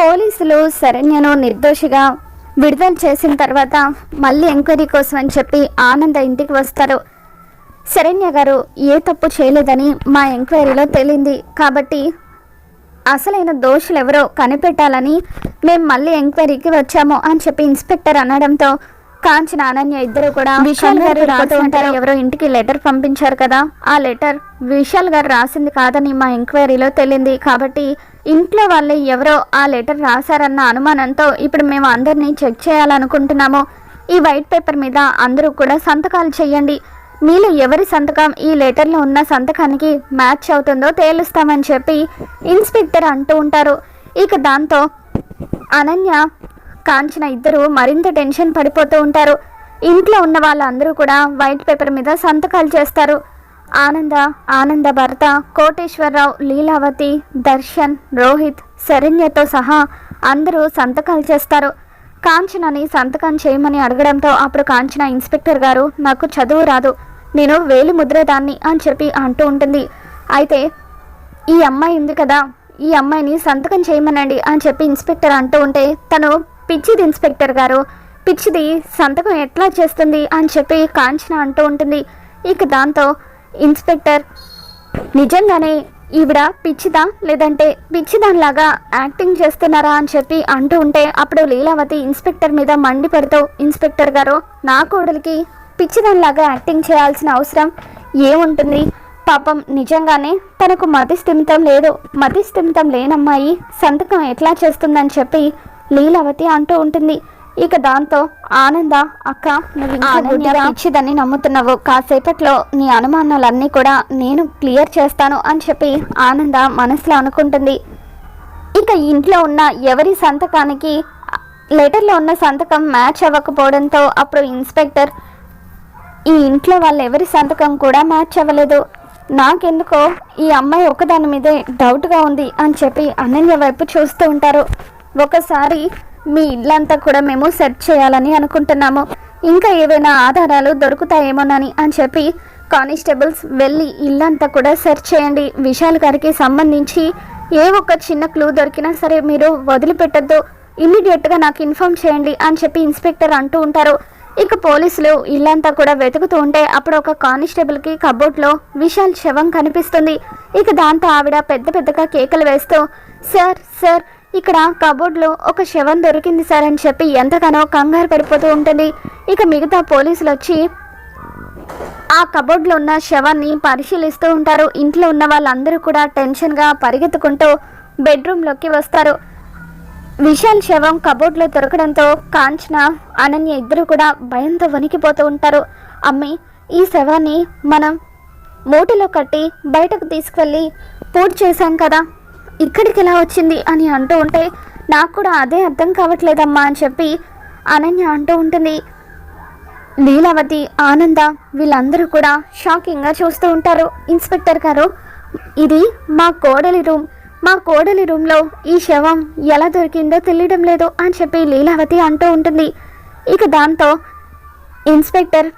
పోలీసులు శరణ్యను నిర్దోషిగా విడుదల చేసిన తర్వాత మళ్ళీ ఎంక్వైరీ కోసం అని చెప్పి ఆనంద ఇంటికి వస్తారు. శరణ్య గారు ఏ తప్పు చేయలేదని మా ఎంక్వైరీలో తేలింది. కాబట్టి అసలైన దోషులు ఎవరో కనిపెట్టాలని మేము మళ్ళీ ఎంక్వైరీకి వచ్చాము అని చెప్పి ఇన్స్పెక్టర్ అనడంతో కాంచన అనన్య ఇద్దరు కూడా విశాల్ గారు రాసి ఉంటారు. ఎవరో ఇంటికి లెటర్ పంపించారు కదా. ఆ లెటర్ విశాల్ గారు రాసింది కాదని మా ఎంక్వైరీలో తేలింది. కాబట్టి ఇంట్లో వాళ్ళే ఎవరో ఆ లెటర్ రాశారన్న అనుమానంతో ఇప్పుడు మేము అందరినీ చెక్ చేయాలనుకుంటున్నాము. ఈ వైట్ పేపర్ మీద అందరూ కూడా సంతకాలు చేయండి. మీలో ఎవరి సంతకం ఈ లెటర్లో ఉన్న సంతకానికి మ్యాచ్ అవుతుందో తేలుస్తామని చెప్పి ఇన్స్పెక్టర్ అంటూ ఉంటారు. ఇక దాంతో అనన్య కాంచన ఇద్దరు మరింత టెన్షన్ పడిపోతూ ఉంటారు. ఇంట్లో ఉన్న వాళ్ళందరూ కూడా వైట్ పేపర్ మీద సంతకాలు చేస్తారు. ఆనంద ఆనంద భర్త కోటేశ్వరరావు లీలావతి దర్శన్ రోహిత్ శరణ్యతో సహా అందరూ సంతకాలు చేస్తారు. కాంచనని సంతకం చేయమని అడగడంతో అప్పుడు కాంచన ఇన్స్పెక్టర్ గారు నాకు చదువు రాదు. నేను వేలి ముద్రదాన్ని అని చెప్పి అంటూ ఉంటుంది. అయితే ఈ అమ్మాయి ఉంది కదా. ఈ అమ్మాయిని సంతకం చేయమనండి అని చెప్పి ఇన్స్పెక్టర్ అంటూ ఉంటే తను పిచ్చిది ఇన్స్పెక్టర్ గారు. పిచ్చిది సంతకం ఎట్లా చేస్తుంది అని చెప్పి కాంచన అంటూ ఉంటుంది. ఇక దాంతో ఇన్స్పెక్టర్ నిజంగానే ఈవిడ పిచ్చిదా? లేదంటే పిచ్చిదానిలాగా యాక్టింగ్ చేస్తున్నారా? అని చెప్పి అంటూ ఉంటే అప్పుడు లీలావతి ఇన్స్పెక్టర్ మీద మండిపడుతూ ఇన్స్పెక్టర్ గారు నా కోడలికి పిచ్చిదానిలాగా యాక్టింగ్ చేయాల్సిన అవసరం ఏముంటుంది? పాపం నిజంగానే తనకు మతి స్థిమితం లేదు. మతి స్థిమితం లేనమ్మాయి సంతకం ఎట్లా చేస్తుందని చెప్పి లీలావతి అంటూ ఉంటుంది. ఇక దాంతో ఆనంద అక్క నువ్వు పిచ్చిదని నమ్ముతున్నావు. కాసేపట్లో నీ అనుమానాలన్నీ కూడా నేను క్లియర్ చేస్తాను అని చెప్పి ఆనంద మనసులో అనుకుంటుంది. ఇక ఇంట్లో ఉన్న ఎవరి సంతకానికి లెటర్లో ఉన్న సంతకం మ్యాచ్ అవ్వకపోవడంతో అప్పుడు ఇన్స్పెక్టర్ ఈ ఇంట్లో వాళ్ళ ఎవరి సంతకం కూడా మ్యాచ్ అవ్వలేదు. నాకెందుకో ఈ అమ్మాయి ఒకదాని మీదే డౌట్గా ఉంది అని చెప్పి అనన్య వైపు చూస్తూ ఉంటారు. ఒకసారి మీ ఇల్లంతా కూడా మేము సెర్చ్ చేయాలని అనుకుంటున్నాము. ఇంకా ఏవైనా ఆధారాలు దొరుకుతాయేమోనని అని చెప్పి కానిస్టేబుల్స్ వెళ్ళి ఇల్లంతా కూడా సెర్చ్ చేయండి. విశాల్ గారికి సంబంధించి ఏ ఒక్క చిన్న క్లూ దొరికినా సరే మీరు వదిలిపెట్టద్దు. ఇమ్మీడియట్గా నాకు ఇన్ఫామ్ చేయండి అని చెప్పి ఇన్స్పెక్టర్ అంటూ ఉంటారు. ఇక పోలీసులు ఇల్లంతా కూడా వెతుకుతూ ఉంటే అప్పుడు ఒక కానిస్టేబుల్కి కబోర్డ్లో విశాల్ శవం కనిపిస్తుంది. ఇక దాంతో ఆవిడ పెద్ద పెద్దగా కేకలు వేస్తూ సార్ సార్ ఇక్కడ కబోర్డ్లో ఒక శవం దొరికింది సార్ అని చెప్పి ఎంతగానో కంగారు పడిపోతూ ఉంటుంది. ఇక మిగతా పోలీసులు వచ్చి ఆ కబోర్డ్లో ఉన్న శవాన్ని పరిశీలిస్తూ ఉంటారు. ఇంట్లో ఉన్న వాళ్ళందరూ కూడా టెన్షన్గా పరిగెత్తుకుంటూ బెడ్రూమ్లోకి వస్తారు. విశాల్ శవం కబోర్డ్లో దొరకడంతో కాంచన అనన్య ఇద్దరు కూడా భయంతో వణికిపోతూ ఉంటారు. అమ్మి ఈ శవాన్ని మనం మూటలో కట్టి బయటకు తీసుకువెళ్ళి పూర్తి చేశాం కదా. ఇక్కడికి ఎలా వచ్చింది అని అంటూ ఉంటే నాకు కూడా అదే అర్థం కావట్లేదమ్మా అని చెప్పి అనన్య అంటూ ఉంటుంది. లీలావతి ఆనంద వీళ్ళందరూ కూడా షాకింగ్గా చూస్తూ ఉంటారు. ఇన్స్పెక్టర్ గారు ఇది మా కోడలి రూమ్. మా కోడలి రూమ్లో ఈ శవం ఎలా దొరికిందో తెలియడం లేదు అని చెప్పి లీలావతి అంటూ ఉంటుంది. ఇక దాంతో ఇన్స్పెక్టర్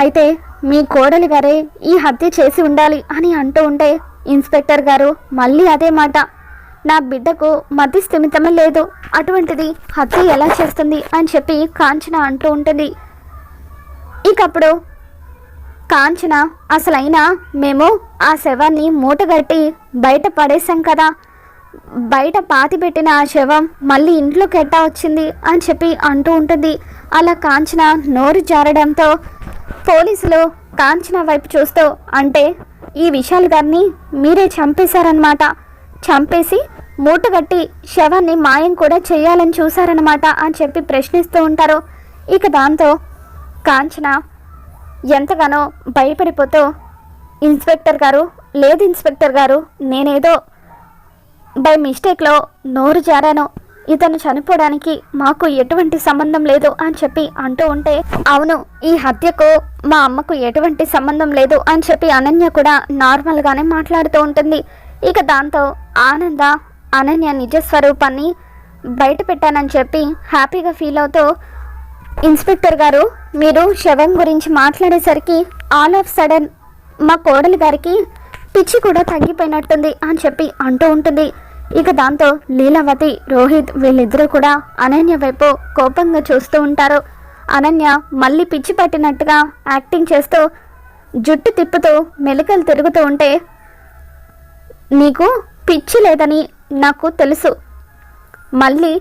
అయితే మీ కోడలి గారే ఈ హత్య చేసి ఉండాలి అని అంటూ ఉంటే ఇన్స్పెక్టర్ గారు మళ్ళీ అదే మాట. నా బిడ్డకు మతి స్థిమితమే లేదు. అటువంటిది హత్య ఎలా చేస్తుంది అని చెప్పి కాంచన అంటూ ఉంటుంది. ఇకప్పుడు కాంచన అసలైనా మేము ఆ శవాన్ని మూటగట్టి బయట పడేసాం కదా. బయట పాతి పెట్టిన ఆ శవం మళ్ళీ ఇంట్లోకి ఎట్టా వచ్చింది అని చెప్పి అంటూ ఉంటుంది. అలా కాంచన నోరు జారడంతో పోలీసులు కాంచన వైపు చూస్తూ అంటే ఈ విశాల్ గారిని మీరే చంపేశారనమాట చంపేసి మూటగట్టి శవాన్ని మాయం కూడా చేయాలని చూశారనమాట అని చెప్పి ప్రశ్నిస్తూ ఉంటారు. ఇక దాంతో కాంచన ఎంతగానో భయపడిపోతూ ఇన్స్పెక్టర్ గారు లేదు ఇన్స్పెక్టర్ గారు నేనేదో బై మిస్టేక్లో నోరు జారాను. ఇతను చనిపోవడానికి మాకు ఎటువంటి సంబంధం లేదు అని చెప్పి అంటూ ఉంటే అవును ఈ హత్యకు మా అమ్మకు ఎటువంటి సంబంధం లేదు అని చెప్పి అనన్య కూడా నార్మల్గానే మాట్లాడుతూ ఉంటుంది. ఇక దాంతో ఆనంద అనన్య నిజ స్వరూపాన్ని బయట పెట్టానని చెప్పి హ్యాపీగా ఫీల్ అవుతూ ఇన్స్పెక్టర్ గారు మీరు శవం గురించి మాట్లాడేసరికి ఆల్ ఆఫ్ సడన్ మా కోడలి గారికి పిచ్చి కూడా తగ్గిపోయినట్టుంది అని చెప్పి అంటూ ఉంటుంది. ఇక దాంతో లీలావతి రోహిత్ వీళ్ళిద్దరూ కూడా అనన్య వైపు కోపంగా చూస్తూ ఉంటారు. అనన్య మళ్ళీ పిచ్చి పట్టినట్టుగా యాక్టింగ్ చేస్తూ జుట్టు తిప్పుతూ మెలికలు తిరుగుతూ ఉంటే నీకు పిచ్చి లేదని నాకు తెలుసు. మళ్ళీ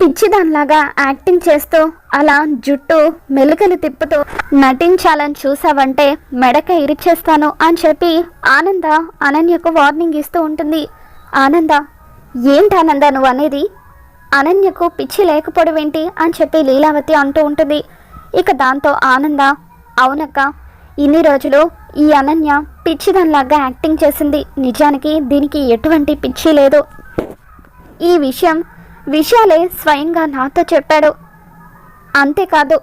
పిచ్చిదానిలాగా యాక్టింగ్ చేస్తూ అలా జుట్టు మెలికలు తిప్పుతూ నటించాలని చూసావంటే మెడక ఇరిచేస్తాను అని చెప్పి ఆనంద అనన్యకు వార్నింగ్ ఇస్తూ ఉంటుంది. ఆనంద ఏంటి ఆనంద నువ్వు అనేది? అనన్యకు పిచ్చి లేకపోవడం ఏంటి? అని చెప్పి లీలావతి అంటూ ఉంటుంది. ఇక దాంతో ఆనంద అవునక్క ఇన్ని రోజులు ఈ అనన్య పిచ్చిదానిలాగా యాక్టింగ్ చేసింది. నిజానికి దీనికి ఎటువంటి పిచ్చి లేదు. ఈ విషయం విషయాలే స్వయంగా నాతో చెప్పాడు. అంతేకాదు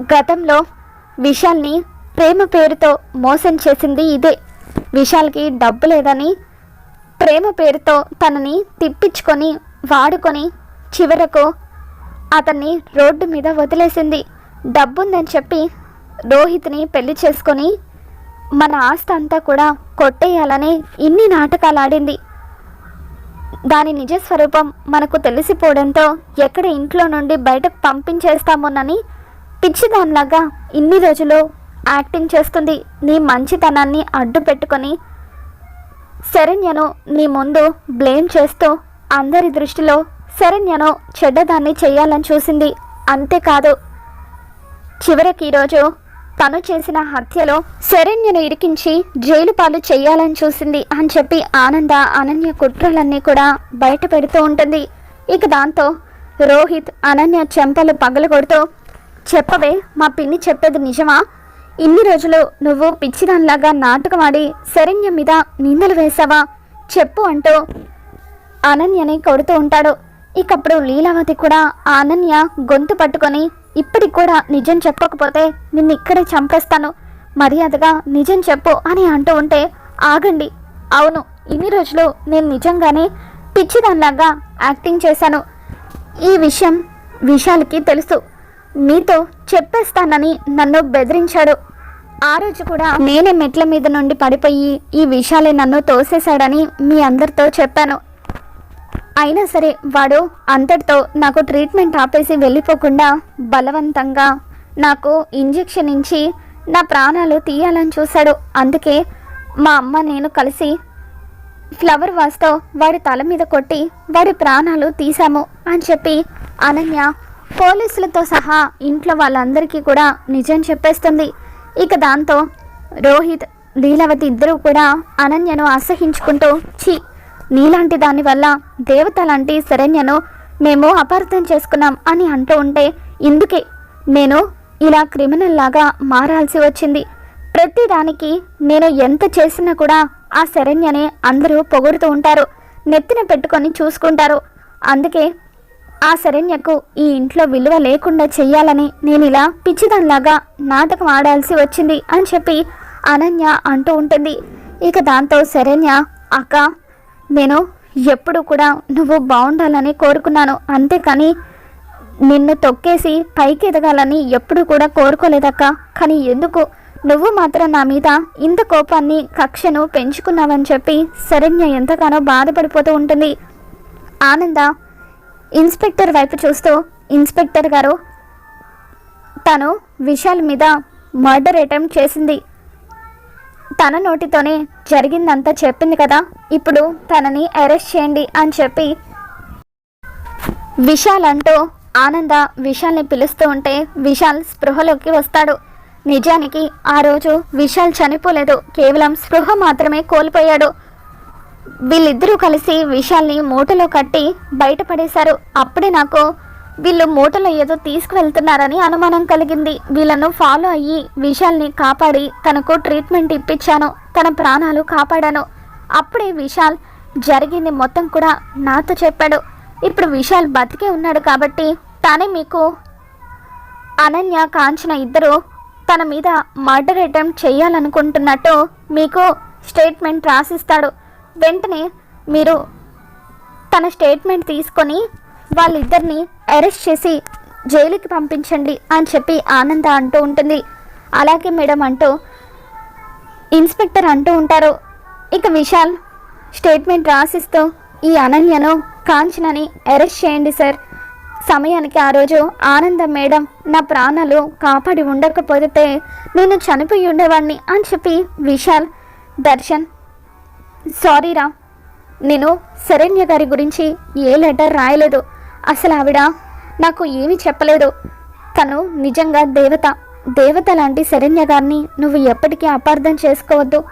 గతంలో విశాల్ని ప్రేమ పేరుతో మోసం చేసింది ఇదే. విశాల్కి డబ్బు లేదని ప్రేమ పేరుతో తనని తిప్పించుకొని వాడుకొని చివరకు అతన్ని రోడ్డు మీద వదిలేసింది. డబ్బుందని చెప్పి రోహిత్ని పెళ్ళి చేసుకొని మన ఆస్తి అంతా కూడా కొట్టేయాలని ఇన్ని నాటకాలు ఆడింది దాని నిజ స్వరూపం మనకు తెలిసిపోవడంతో ఎక్కడ ఇంట్లో నుండి బయటకు పంపించేస్తామోనని పిచ్చిదానిలాగా ఇన్ని రోజులు యాక్టింగ్ చేస్తుంది. నీ మంచితనాన్ని అడ్డు పెట్టుకొని శరణ్యను నీ ముందు బ్లేమ్ చేస్తూ అందరి దృష్టిలో శరణ్యను చెడ్డదాన్ని చేయాలని చూసింది. అంతేకాదు చివరికి ఈరోజు తను చేసిన హత్యలో శరణ్యను ఇరికించి జైలు పాలు చేయాలని చూసింది అని చెప్పి ఆనంద అనన్య కుట్రలన్నీ కూడా బయట పెడుతూ ఉంటుంది. ఇక దాంతో రోహిత్ అనన్య చెంపలు పగలగొడుతూ చెప్పవే మా పిన్ని చెప్పేది నిజమా? ఇన్ని రోజులు నువ్వు పిచ్చిదానిలాగా నాటకమాడి శరణ్య మీద నిందలు వేశావా? చెప్పు అంటూ అనన్యని కొడుతూ ఉంటాడు. ఇకప్పుడు లీలావతి కూడా ఆ అనన్య గొంతు పట్టుకొని ఇప్పటికి కూడా నిజం చెప్పకపోతే నిన్ను ఇక్కడే చంపేస్తాను. మర్యాదగా నిజం చెప్పు అని అంటూ ఉంటే ఆగండి. అవును ఇన్ని రోజులు నేను నిజంగానే పిచ్చిదానిలాగా యాక్టింగ్ చేశాను. ఈ విషయం విశాల్కి తెలుసు. మీతో చెప్పేస్తానని నన్ను బెదిరించాడు. ఆ రోజు కూడా నేనే మెట్ల మీద నుండి పడిపోయి ఈ విషయాలే నన్ను తోసేశాడని మీ అందరితో చెప్పాను. అయినా సరే వాడు అంతటితో నాకు ట్రీట్మెంట్ ఆపేసి వెళ్ళిపోకుండా బలవంతంగా నాకు ఇంజెక్షన్ ఇచ్చి నా ప్రాణాలు తీయాలని చూశాడు. అందుకే మా అమ్మ నేను కలిసి ఫ్లవర్ వాస్తో వాడి తల మీద కొట్టి వాడి ప్రాణాలు తీశాము అని చెప్పి అనన్య పోలీసులతో సహా ఇంట్లో వాళ్ళందరికీ కూడా నిజం చెప్పేస్తుంది. ఇక దాంతో రోహిత్ లీలావతి ఇద్దరూ కూడా అనన్యను అసహించుకుంటూ ఛీ నీలాంటి దానివల్ల దేవత లాంటి శరణ్యను మేము అపార్థం చేసుకున్నాం అని అంటూ ఉంటే ఇందుకే నేను ఇలా క్రిమినల్ లాగా మారాల్సి వచ్చింది. ప్రతి దానికి నేను ఎంత చేసినా కూడా ఆ శరణ్యనే అందరూ పొగుడుతూ ఉంటారు. నెత్తిన పెట్టుకొని చూసుకుంటారు. అందుకే ఆ శరణ్యకు ఈ ఇంట్లో విలువ లేకుండా చెయ్యాలని నేను ఇలా పిచ్చిదానిలాగా నాటకం ఆడాల్సి వచ్చింది అని చెప్పి అనన్య అంటూ ఉంటుంది. ఇక దాంతో శరణ్య అక్క నేను ఎప్పుడు కూడా నువ్వు బాగుండాలని కోరుకున్నాను. అంతేకాని నిన్ను తొక్కేసి పైకి ఎదగాలని ఎప్పుడు కూడా కోరుకోలేదక్క. కానీ ఎందుకు? నువ్వు మాత్రం నా మీద ఇంత కోపాన్ని కక్షను పెంచుకున్నావని చెప్పి శరణ్య ఎంతగానో బాధపడిపోతూ ఉంటుంది. ఆనంద ఇన్స్పెక్టర్ వైపు చూస్తూ ఇన్స్పెక్టర్ గారు తను విశాల్ మీద మర్డర్ అటెంప్ట్ చేసింది. తన నోటితోనే జరిగిందంతా చెప్పింది కదా. ఇప్పుడు తనని అరెస్ట్ చేయండి అని చెప్పి విశాల్ అంటూ ఆనంద విశాల్ని పిలుస్తూ ఉంటే విశాల్ స్పృహలోకి వస్తాడు. నిజానికి ఆ రోజు విశాల్ చనిపోలేదు. కేవలం స్పృహ మాత్రమే కోల్పోయాడు. వీళ్ళిద్దరూ కలిసి విశాల్ని మూటలో కట్టి బయటపడేశారు. అప్పుడే నాకు వీళ్ళు మూటలో ఏదో తీసుకువెళ్తున్నారని అనుమానం కలిగింది. వీళ్ళను ఫాలో అయ్యి విశాల్ని కాపాడి తనకు ట్రీట్మెంట్ ఇప్పించాను. తన ప్రాణాలు కాపాడాను. అప్పుడే విశాల్ జరిగింది మొత్తం కూడా నాతో చెప్పాడు. ఇప్పుడు విశాల్ బతికే ఉన్నాడు కాబట్టి తనే మీకు అనన్య కాంచన ఇద్దరు తన మీద మర్డర్ అటెంప్ట్ చేయాలనుకుంటున్నట్టు మీకు స్టేట్మెంట్ రాసిస్తాడు. వెంటనే మీరు తన స్టేట్మెంట్ తీసుకొని వాళ్ళిద్దరిని అరెస్ట్ చేసి జైలుకి పంపించండి అని చెప్పి ఆనంద అంటూ ఉంటుంది. అలాగే మేడం అంటూ ఇన్స్పెక్టర్ అంటూ ఉంటారు. ఇక విశాల్ స్టేట్మెంట్ రాసిస్తూ ఈ అనన్యను కాంచనని అరెస్ట్ చేయండి సార్ సమయానికి ఆ రోజు ఆనందం మేడం నా ప్రాణాలు కాపాడి ఉండకపోతే నేను చనిపోయి ఉండేవాడిని అని చెప్పి విశాల్ దర్శన్ సారీరా నేను శరణ్య గారి గురించి ఏ లెటర్ రాయలేదు. అసలు ఆవిడ నాకు ఏమీ చెప్పలేదు. తను నిజంగా దేవత. దేవత లాంటి శరణ్య గారిని నువ్వు ఎప్పటికీ అపార్థం చేసుకోవద్దు.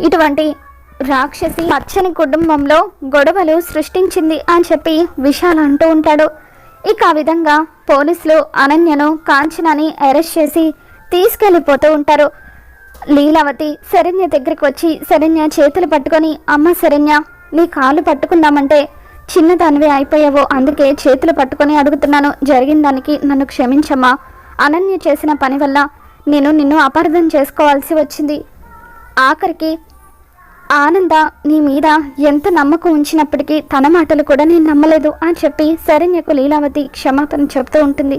ఇటువంటి రాక్షసి పచ్చని కుటుంబంలో గొడవలు సృష్టించింది అని చెప్పి విశాల్ అంటూ ఉంటాడు. ఇక ఆ విధంగా పోలీసులు అనన్యను కాంచనాని అరెస్ట్ చేసి తీసుకెళ్ళిపోతూ ఉంటారు. లీలావతి శరణ్య దగ్గరికి వచ్చి శరణ్య చేతులు పట్టుకొని అమ్మ శరణ్య నీ కాలు పట్టుకుందామంటే చిన్నదానివే అయిపోయావో అందుకే చేతులు పట్టుకొని అడుగుతున్నాను. జరిగిన దానికి నన్ను క్షమించమ్మా. అనన్య చేసిన పని వల్ల నేను నిన్ను అపార్థం చేసుకోవాల్సి వచ్చింది. ఆఖరికి ఆనంద నీ మీద ఎంత నమ్మకం ఉంచినప్పటికీ తన మాటలు కూడా నేను నమ్మలేదు అని చెప్పి శరణ్యకు లీలావతి క్షమాపణ చెప్తూ ఉంటుంది.